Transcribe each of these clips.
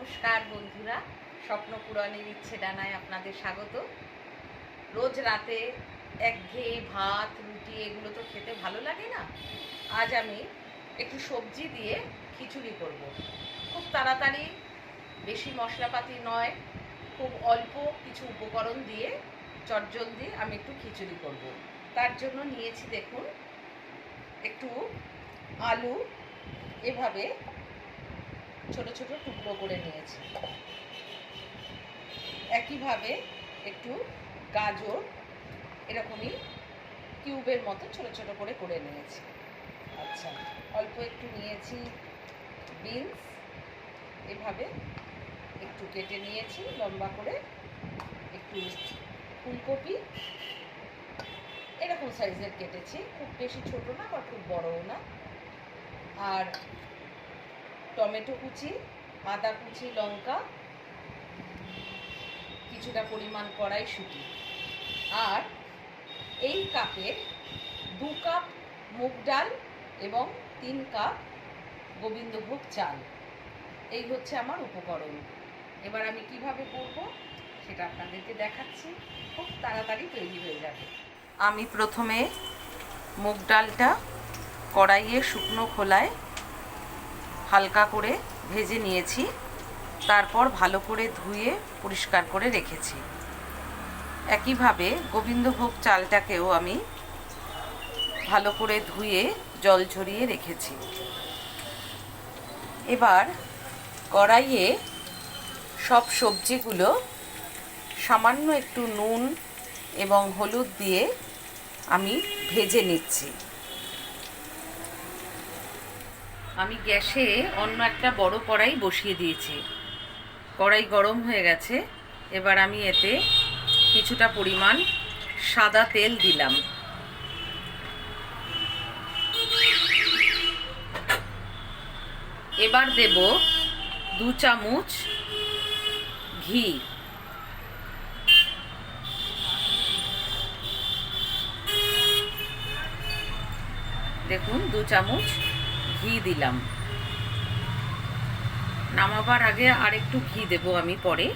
নমস্কার বন্ধুরা, স্বপ্ন পূরণের ইচ্ছে ডানায় আপনাদের স্বাগত রোজ রাতে একঘেয়ে ভাত, রুটি, এগুলো তো খেতে ভালো লাগে না আজ আমি একটু সবজি দিয়ে খিচুড়ি করব। খুব তাড়াতাড়ি, বেশি মশলাপাতি নয়, খুব অল্প কিছু উপকরণ দিয়ে, চটজলদি আমি একটু খিচুড়ি করব। তার জন্য নিয়েছি দেখুন, একটু আলু, এভাবে ছোট ছোট টুকরো করে নিয়েছি। একইভাবে একটু গাজর এরকমই কিউবের মতো ছোট ছোট করে করে নিয়েছি। আচ্ছা অল্প একটু নিয়েছি বিনস। এভাবে একটু কেটে নিয়েছি, লম্বা করে একটু ফুলকপি। এরকম সাইজের কেটেছি, খুব বেশি ছোট না বা খুব বড়ও না। আর টমেটো কুচি আদা কুচি লঙ্কা, কিছুটা পরিমাণ কড়াইশুঁটি। আর এই কাপের দু কাপ মুগ ডাল এবং তিন কাপ গোবিন্দভোগ চাল। এই হচ্ছে আমার উপকরণ। এবার আমি কীভাবে করব সেটা আপনাদেরকে দেখাচ্ছি। খুব তাড়াতাড়ি তৈরি হয়ে যাবে। আমি প্রথমে মুগ ডালটা কড়াইয়ে শুকনো খোলায় হালকা করে ভেজে নিয়েছি। তারপর ভালো করে ধুয়ে পরিষ্কার করে রেখেছি। একইভাবে গোবিন্দভোগ চালটাকেও আমি ভালো করে ধুয়ে জল ঝরিয়ে রেখেছি। এবার কড়াইয়ে সব সবজিগুলো সামান্য একটু নুন এবং হলুদ দিয়ে আমি ভেজে নিচ্ছি। আমি গ্যাসে অন্য একটা বড় কড়াই বসিয়ে দিয়েছি। কড়াই গরম হয়ে গেছে। এবার আমি এতে কিছুটা পরিমাণ সাদা তেল দিলাম। এবার দেব দু চামচ ঘি। দেখুন, দু চামচ ঘি দিলাম। নামাবার আগে আর একটু ঘি দেব আমি পরে।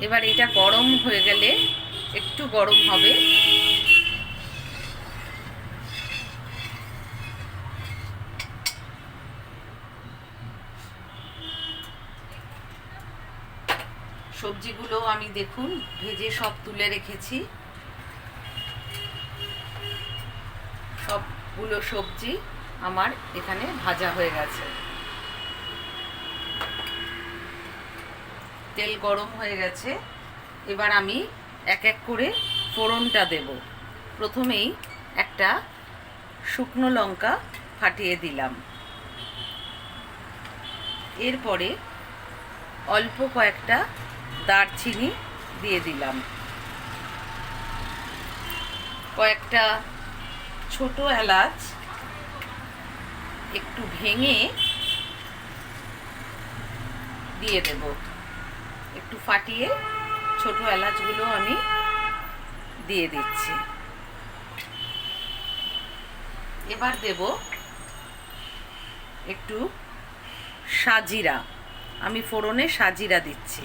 এবার এটা গরম হয়ে গেলে একটু গরম হবে। সবজিগুলো আমি দেখুন, ভেজে সব তুলে রেখেছি। সবগুলো সবজি আমার এখানে ভাজা হয়ে গেছে। তেল গরম হয়ে গেছে। এবার আমি এক এক করে ফোড়নটা দেব। প্রথমেই একটা শুকনো লঙ্কা ফাটিয়ে দিলাম। এরপরে অল্প কয়েকটা দারচিনি দিয়ে দিলাম। কয়েকটা ছোট এলাচ একটু ভেঙে দিয়ে দেব। একটু ফাটিয়ে ছোট এলাচগুলো আমি দিয়ে দিচ্ছি। এবার দেব একটু সাজিরা। আমি ফোড়নে সাজিরা দিচ্ছি।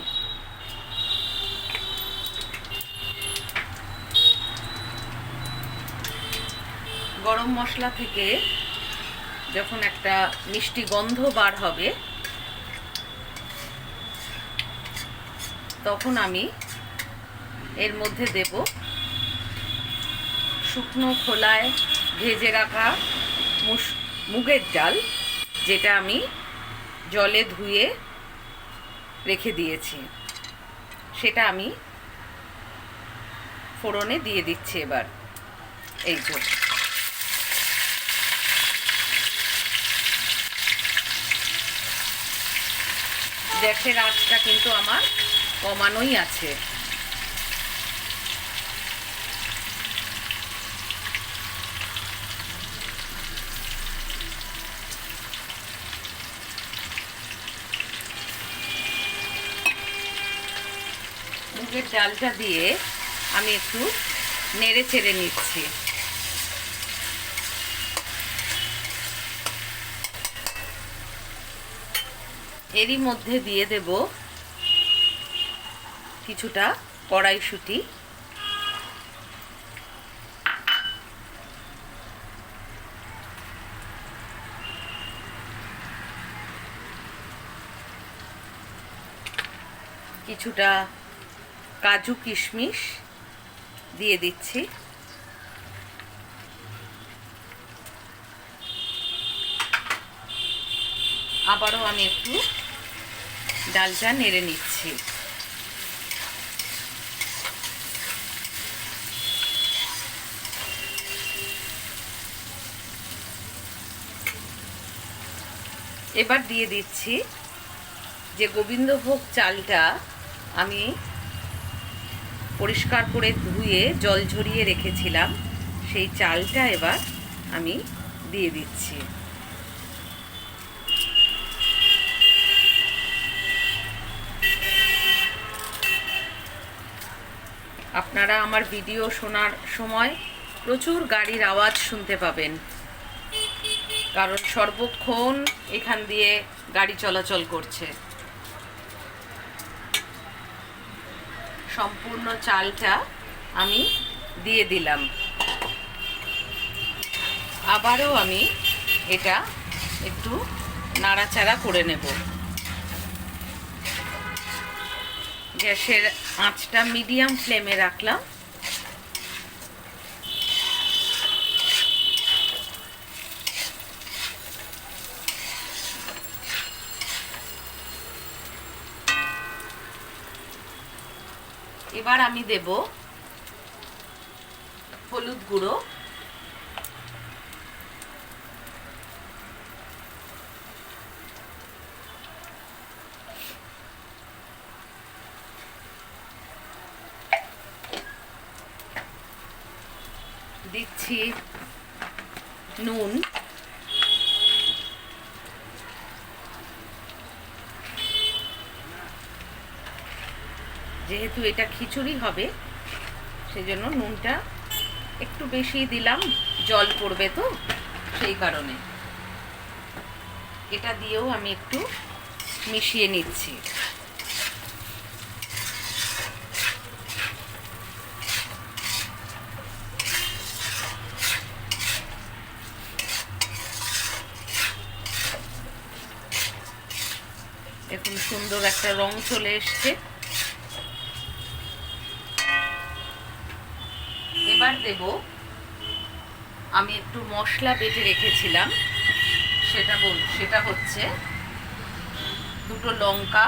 গরম মশলা থেকে যখন একটা মিষ্টি গন্ধ বার হবে, তখন আমি এর মধ্যে দেব শুকনো খোলায় ভেজে রাখা মুগের ডাল, যেটা আমি জলে ধুয়ে রেখে দিয়েছি। সেটা আমি ফোড়নে দিয়ে দিচ্ছি এবার। এই যে। গ্যাসের আঁচটা কিন্তু আমার কমানোই আছে। মুগের ডালটা দিয়ে আমি একটু নেড়ে চেড়ে নিচ্ছি। এরই মধ্যে দিয়ে দেব কিছুটা কড়াইশুঁটি। কিছুটা কাজু কিশমিশ দিয়ে দিচ্ছি। আবারও আমি একটু ডালটা নেড়ে নিচ্ছি। এবার দিয়ে দিচ্ছি যে গোবিন্দভোগ চালটা আমি পরিষ্কার করে ধুয়ে জল ঝরিয়ে রেখেছিলাম, সেই চালটা এবার আমি দিয়ে দিচ্ছি। আপনারা আমার ভিডিও শোনার সময় প্রচুর গাড়ির আওয়াজ শুনতে পাবেন। কারণ সর্বক্ষণ এখান দিয়ে গাড়ি চলাচল করছে। সম্পূর্ণ চালটা আমি দিয়ে দিলাম। আবারও আমি এটা একটু নাড়াচাড়া করে নেব। গ্যাসের আঁচটা মিডিয়াম ফ্লেমে রাখলাম। এবার আমি দেব হলুদ গুঁড়ো। দিচ্ছি নুন। যেহেতু এটা খিচুড়ি হবে, সেজন্য নুনটা একটু বেশি দিলাম, জল পড়বে তো সেই কারণে। এটা দিয়েও আমি একটু মিশিয়ে নিচ্ছি। এখন সুন্দর একটা রং চলে এসছে। এবার দেব, আমি একটু মশলা বেটে রেখেছিলাম। সেটা বল, সেটা হচ্ছে দুটো লঙ্কা,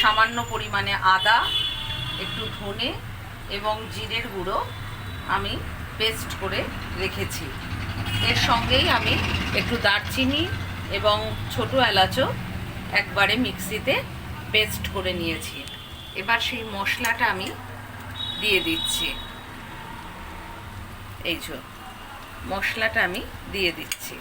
সামান্য পরিমাণে আদা, একটু ধনে এবং জিরের গুঁড়ো আমি পেস্ট করে রেখেছি। এর সঙ্গেই আমি একটু দারচিনি এবং ছোটো এলাচও একবারে মিক্সিতে পেস্ট করে নিয়েছি। এবার সেই মশলাটা আমি দিয়ে দিচ্ছি। এই যে, মশলাটা আমি দিয়ে দিচ্ছি।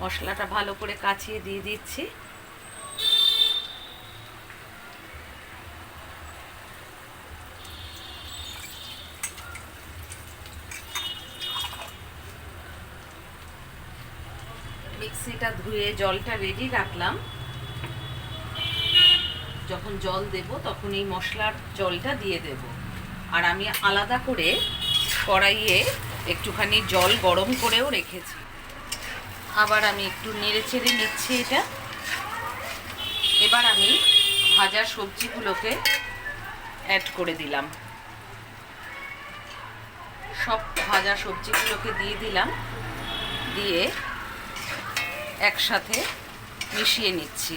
মশলাটা ভালো করে কাচিয়ে দিয়ে দিচ্ছি। মিক্সিটা ধুয়ে জলটা রেডি রাখলাম। যখন জল দেব, তখন এই মশলার জলটা দিয়ে দেব। আর আমি আলাদা করে কড়াইয়ে একটুখানি জল গরম করেও রেখেছি। আবার আমি একটু নেড়ে চেড়ে নিচ্ছি এটা। এবার আমি ভাজা সবজিগুলোকে অ্যাড করে দিলাম। সব ভাজা সবজিগুলোকে দিয়ে দিলাম। দিয়ে একসাথে মিশিয়ে নিচ্ছি।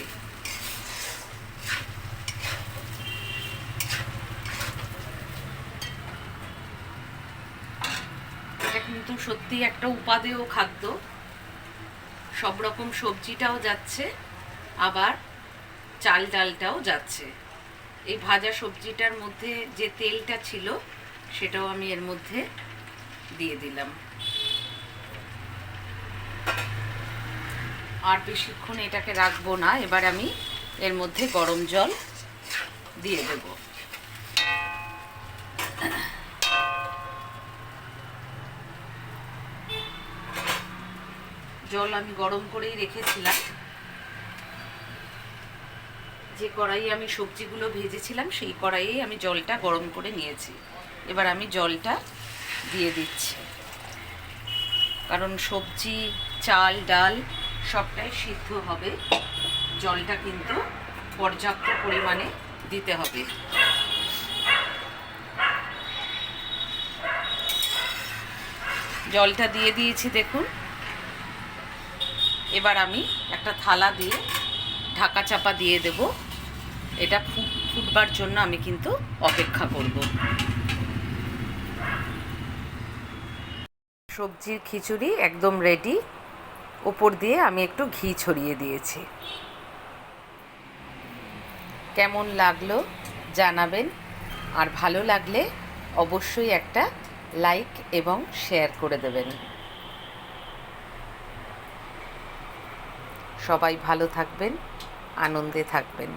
এটা কিন্তু সত্যি একটা উপাদেয় খাদ্য। সব রকম সবজিটাও যাচ্ছে, আবার চাল ডালটাও যাচ্ছে। এই ভাজা সবজিটার মধ্যে যে তেলটা ছিল, সেটাও আমি এর মধ্যে দিয়ে দিলাম। আর বেশিক্ষণ এটাকে রাখব না, এবার আমি এর মধ্যে গরম জল দিয়ে দেব। জল আমি গরম করেই রেখেছিলাম। যে কড়াইয়ে আমি সবজিগুলো ভেজেছিলাম, সেই কড়াইয়ে আমি জলটা গরম করে নিয়েছি। এবার আমি জলটা দিয়ে দিচ্ছি। কারণ সবজি, চাল, ডাল সবটাই সিদ্ধ হবে। জলটা কিন্তু পর্যাপ্ত পরিমাণে দিতে হবে। জলটা দিয়ে দিয়েছি দেখুন। এবার আমি একটা থালা দিয়ে ঢাকা চাপা দিয়ে দেব। এটা ফুট ফুটবার জন্য আমি কিন্তু অপেক্ষা করব। সবজির খিচুড়ি একদম রেডি ওপর দিয়ে আমি একটু ঘি ছড়িয়ে দিয়েছি। কেমন লাগল জানাবেন, আর ভালো লাগলে অবশ্যই একটা লাইক এবং শেয়ার করে দেবেন। সবাই ভালো থাকবেন, আনন্দে থাকবেন।